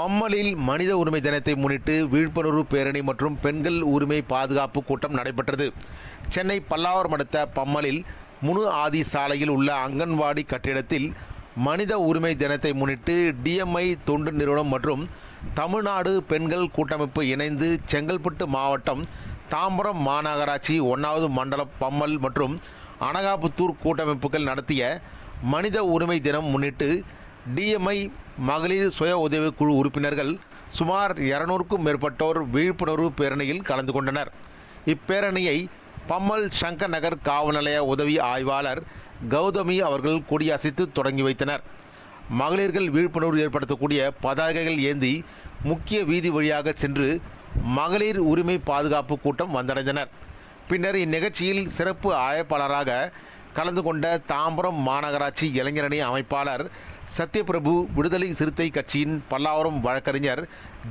பம்மலில் மனித உரிமை தினத்தை முன்னிட்டு விழிப்புணர்வு பேரணி மற்றும் பெண்கள் உரிமை பாதுகாப்பு கூட்டம் நடைபெற்றது. சென்னை பல்லாவரம் அடுத்த பம்மலில் முனு ஆதி சாலையில் உள்ள அங்கன்வாடி கட்டிடத்தில் மனித உரிமை தினத்தை முன்னிட்டு டிஎம்ஐ தொண்டு நிறுவனம் மற்றும் தமிழ்நாடு பெண்கள் கூட்டமைப்பு இணைந்து செங்கல்பட்டு மாவட்டம் தாம்பரம் மாநகராட்சி ஒன்றாவது மண்டல பம்மல் மற்றும் அனகாபுத்தூர் கூட்டமைப்புகள் நடத்திய மனித உரிமை தினம் முன்னிட்டு டிஎம்ஐ மகளிர் சுய உதவிக்குழு உறுப்பினர்கள் சுமார் இருநூறுக்கும் மேற்பட்டோர் விழிப்புணர்வு பேரணியில் கலந்து கொண்டனர். இப்பேரணியை பம்மல் சங்கர் நகர் காவல் நிலைய உதவி ஆய்வாளர் கௌதமி அவர்கள் கொடியசைத்து தொடங்கி வைத்தனர். மகளிர்கள் விழிப்புணர்வு ஏற்படுத்தக்கூடிய பதாகைகள் ஏந்தி முக்கிய வீதி வழியாக சென்று மகளிர் உரிமை பாதுகாப்பு கூட்டம் வந்தடைந்தனர். பின்னர் இந்நிகழ்ச்சியில் சிறப்பு அழைப்பாளராக கலந்து கொண்ட தாம்பரம் மாநகராட்சி இளைஞரணி அமைப்பாளர் சத்யபிரபு விடுதலை சிறுத்தை கட்சியின் பல்லாவரம் வழக்கறிஞர்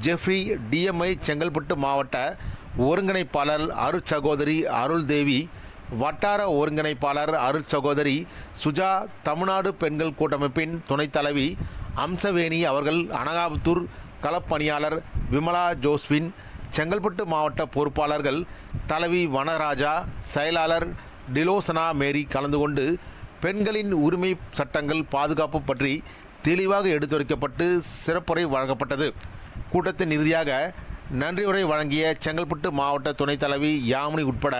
ஜெஃப்ரி டிஎம்ஐ செங்கல்பட்டு மாவட்ட ஒருங்கிணைப்பாளர் அருட்சகோதரி அருள்தேவி வட்டார ஒருங்கிணைப்பாளர் அருட்சகோதரி சுஜா தமிழ்நாடு பெண்கள் கூட்டமைப்பின் துணைத் தலைவி அம்சவேணி அவர்கள் அனகாபுத்தூர் களப்பணியாளர் விமலா ஜோஸ்வின் செங்கல்பட்டு மாவட்ட பொறுப்பாளர்கள் தலைவி வனராஜா செயலாளர் டிலோசனா மேரி கலந்து கொண்டு பெண்களின் உரிமை சட்டங்கள் பாதுகாப்பு பற்றி தெளிவாக எடுத்துரைக்கப்பட்டு சிறப்புரை வழங்கப்பட்டது. கூட்டத்தின் இறுதியாக நன்றியுரை வழங்கிய செங்கல்பட்டு மாவட்ட துணைத் தலைவி யாமினி உட்பட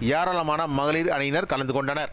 ஏராளமான மகளிர் அணியினர் கலந்து கொண்டனர்.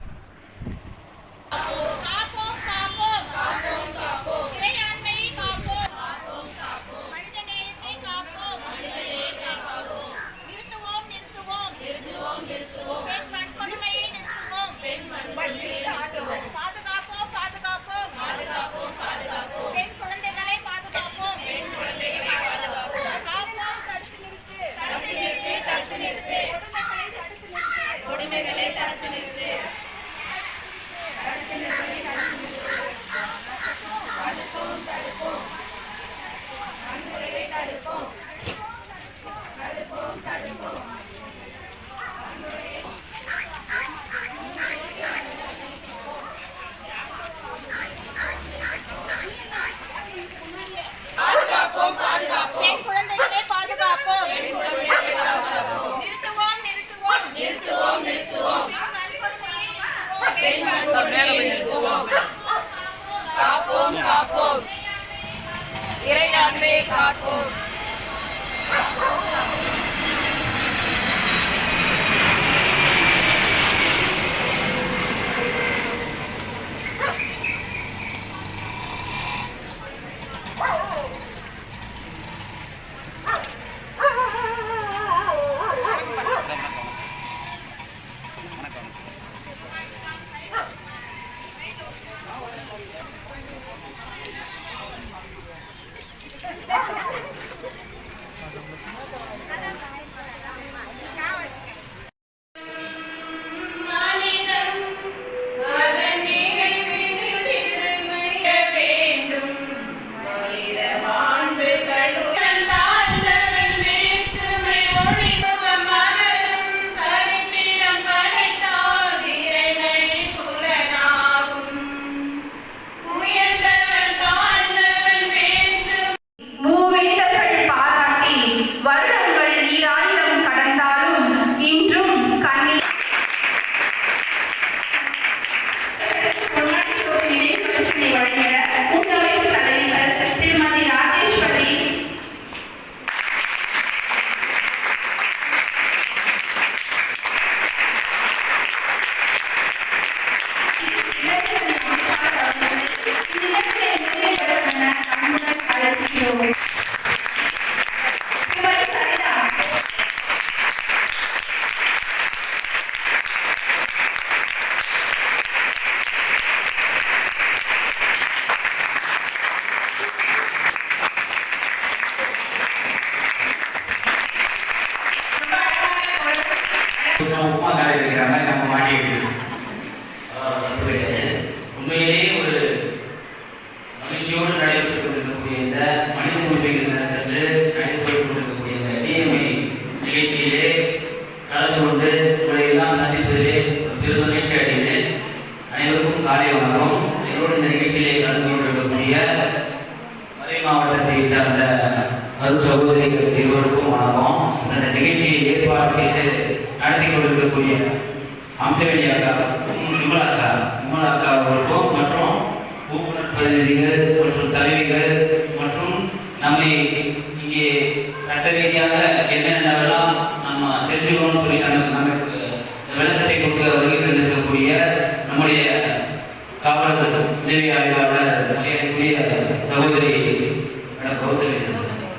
ஏற்பாடு செய்து நடத்தி கொண்டிருக்கக்கூடிய அம்சவெளி அக்கா விமலா அக்கா விமலா அக்கா அவர்களுக்கும் மற்றும் ஊக்குனர் பிரதிநிதிகள் மற்றும் தலைவிகள் மற்றும் நம்மை இங்கே சட்ட ரீதியாக என்னென்னவெல்லாம் நம்ம தெரிஞ்சுக்கணும்னு சொல்லி நமக்கு நமக்கு விளக்கத்தை கொடுக்க வருகை நம்முடைய காவலர் உதவி ஆய்வாளர் சகோதரி மேடம் கௌதமி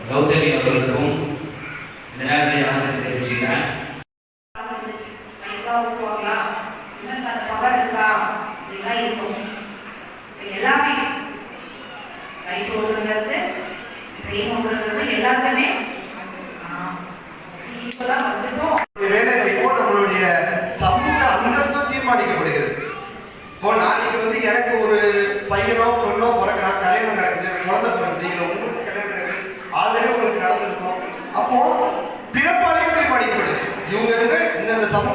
கௌதமி அவர்களுக்கும் ஈக்குவலாக வந்துட்டோம். வேலை வாய்ப்போ நம்மளுடைய சமூக அந்தஸ்து தீர்மானிக்கப்படுகிறது. இப்போ நாளைக்கு வந்து எனக்கு ஒரு பையனோ பொண்ணோ பிறக்கிறான் கல்யாணம் நடக்குது குழந்தை பிறகுது இல்லை உங்களுக்கு கல்யாணம் நடக்குது ஆல்ரெடி உங்களுக்கு நடந்திருக்கும். அப்போ பிறப்பாலே தீர்மானிக்கப்படுது. இவங்க இந்தந்த இந்த சமூக